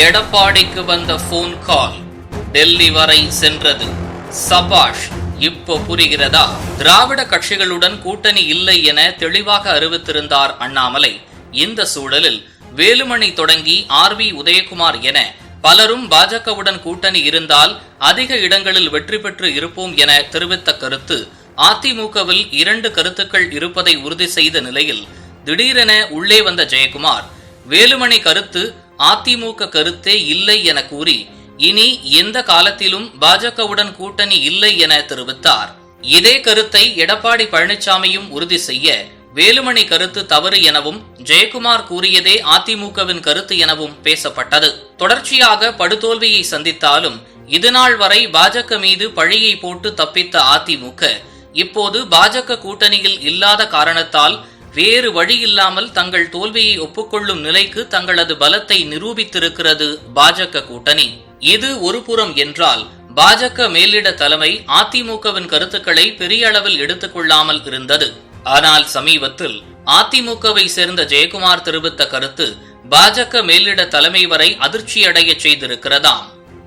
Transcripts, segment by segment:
எடப்பாடிக்கு வந்த phone call Delhi வரை சென்றது. சபாஷ் இப்போ புரிகிறதா? திராவிட கட்சிகளுடன் கூட்டணி இல்லை என தெளிவாக அறிவித்திருந்தார் அண்ணாமலை. இந்த சூழலில் வேலுமணி தொடங்கி ஆர் வி உதயகுமார் என பலரும் பாஜகவுடன் கூட்டணி இருந்தால் அதிக இடங்களில் வெற்றி பெற்று இருப்போம் என தெரிவித்த கருத்து அதிமுகவில் இரண்டு கருத்துக்கள் இருப்பதை உறுதி செய்த நிலையில் திடீரென உள்ளே வந்த ஜெயக்குமார் வேலுமணி கருத்து அதிமுக கருத்தே இல்லை என கூறி இனி எந்த காலத்திலும் பாஜகவுடன் கூட்டணி இல்லை என தெரிவித்தார். இதே கருத்தை எடப்பாடி பழனிசாமியும் உறுதி செய்ய வேலுமணி கருத்து தவறு எனவும் ஜெயக்குமார் கூறியதே அதிமுகவின் கருத்து எனவும் பேசப்பட்டது. தொடர்ச்சியாக படுதோல்வியை சந்தித்தாலும் இதுநாள் வரை பாஜக மீது பழியை போட்டு தப்பித்த அதிமுக இப்போது பாஜக கூட்டணியில் இல்லாத காரணத்தால் வேறு வழியில்லாமல் தங்கள் தோல்வியை ஒப்புக்கொள்ளும் நிலைக்கு தங்களது பலத்தை நிரூபித்திருக்கிறது பாஜக கூட்டணி. இது ஒருபுறம் என்றால் பாஜக மேலிட தலைமை அதிமுகவின் கருத்துக்களை பெரிய அளவில் எடுத்துக்கொள்ளாமல் இருந்தது. ஆனால் சமீபத்தில் அதிமுகவை சேர்ந்த ஜெயக்குமார் தெரிவித்த கருத்து பாஜக மேலிட தலைமை வரை அதிர்ச்சியடைய செய்திருக்கிறதாம்.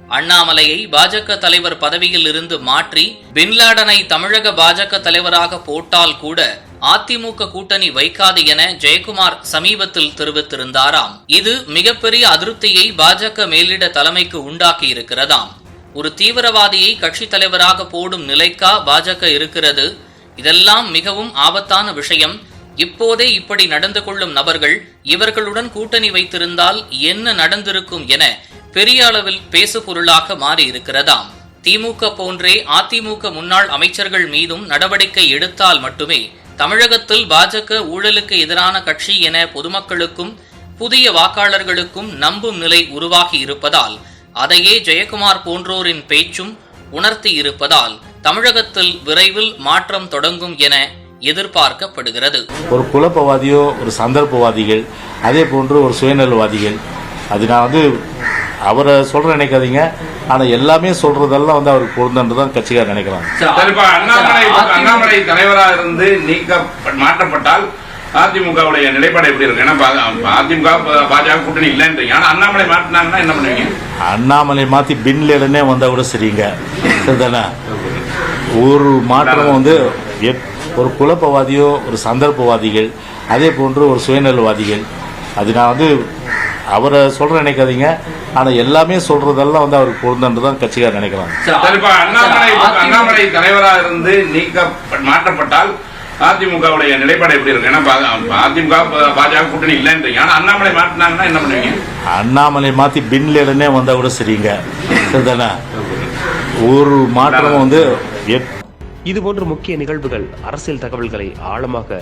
அண்ணாமலையை பாஜக தலைவர் பதவியில் இருந்து மாற்றி பின்லாடனை தமிழக பாஜக தலைவராக போட்டால் கூட அதிமுக கூட்டணி வைக்காது என ஜெயக்குமார் சமீபத்தில் தெரிவித்திருந்தாராம். இது மிகப்பெரிய அதிருப்தியை பாஜக மேலிட தலைமைக்கு உண்டாக்கி இருக்கிறதாம். ஒரு தீவிரவாதியை கட்சி தலைவராக போடும் நிலைக்கா பாஜக இருக்கிறது. இதெல்லாம் மிகவும் ஆபத்தான விஷயம். இப்போதே இப்படி நடந்து கொள்ளும் நபர்கள் இவர்களுடன் கூட்டணி வைத்திருந்தால் என்ன நடந்திருக்கும் என பெரிய அளவில் பேசுபொருளாக மாறி இருக்கிறதாம் திமுக போன்றே அதிமுக முன்னாள் அமைச்சர்கள் மீதும் நடவடிக்கை எடுத்தால் மட்டுமே தமிழகத்தில் பாஜக ஊழலுக்கு எதிரான கட்சி என பொதுமக்களுக்கும் புதிய வாக்காளர்களுக்கும் நம்பும் நிலை உருவாகி இருப்பதால் அதையே ஜெயக்குமார் போன்றோரின் பேச்சும் உணர்த்தி இருப்பதால் தமிழகத்தில் விரைவில் மாற்றம் தொடங்கும் என எதிர்பார்க்கப்படுகிறது. ஒரு குழப்பவாதியோ ஒரு சந்தர்ப்பவாதிகள் அதே போன்று ஒரு சுயநலவாதிகள் அது நான் வந்து அவரை சொல்ற நினைக்காதீங்க. ஆனா எல்லாமே சொல்றதெல்லாம் வந்து அவருக்கு பொருந்தன்று தான் கட்சிக்கார் நினைக்கிறாங்க. அண்ணாமலை அண்ணாமலை தலைவராக இருந்து நீக்க மாற்றப்பட்டால் அதிமுகவுடைய நிலைப்பாடு எப்படி இருக்கு ஏன்னா பா- அதிமுக பாஜக கூட்டணி இல்லைன்றீங்க. ஆனா அண்ணாமலை மாட்டினாங்கன்னா என்ன பண்ணுவீங்க? அண்ணாமலை மாத்தி பின்லேடனே வந்தா கூட சரிங்க. சரிதானே? ஒரு மாற்றம் வந்து எப்- ஒரு குழப்பவாதியோ ஒரு சந்தர்ப்பவாதிகள் அதே போன்று ஒரு சுயநலவாதிகள். அது நான் வந்து அவரை சொல்ற நினைக்காதீங்க. ஆனா எல்லாமே சொல்றதெல்லாம் வந்து அவருக்கு பொருந்தன்று தான் கட்சிக்கார் நினைக்கிறாங்க. சரி, இப்ப அண்ணாமலை அண்ணாமலை தலைவராக இருந்து நீக்க மாற்றப்பட்டால் அதிமுகவுடைய நிலைப்பாடு எப்படி இருக்கு ஏன்னா அதிமுக பாஜக கூட்டணி இல்லைன்றீங்க. ஆனா அண்ணாமலை மாட்டினாங்கன்னா என்ன பண்ணுவீங்க? அண்ணாமலை மாத்தி பின்லேடனே வந்தா கூட சரிங்க. சரிதானே? ஒரு மாற்றம் வந்து எப்- இதுபோன்ற முக்கிய நிகழ்வுகள் அரசியல் தகவல்களை ஆழமாக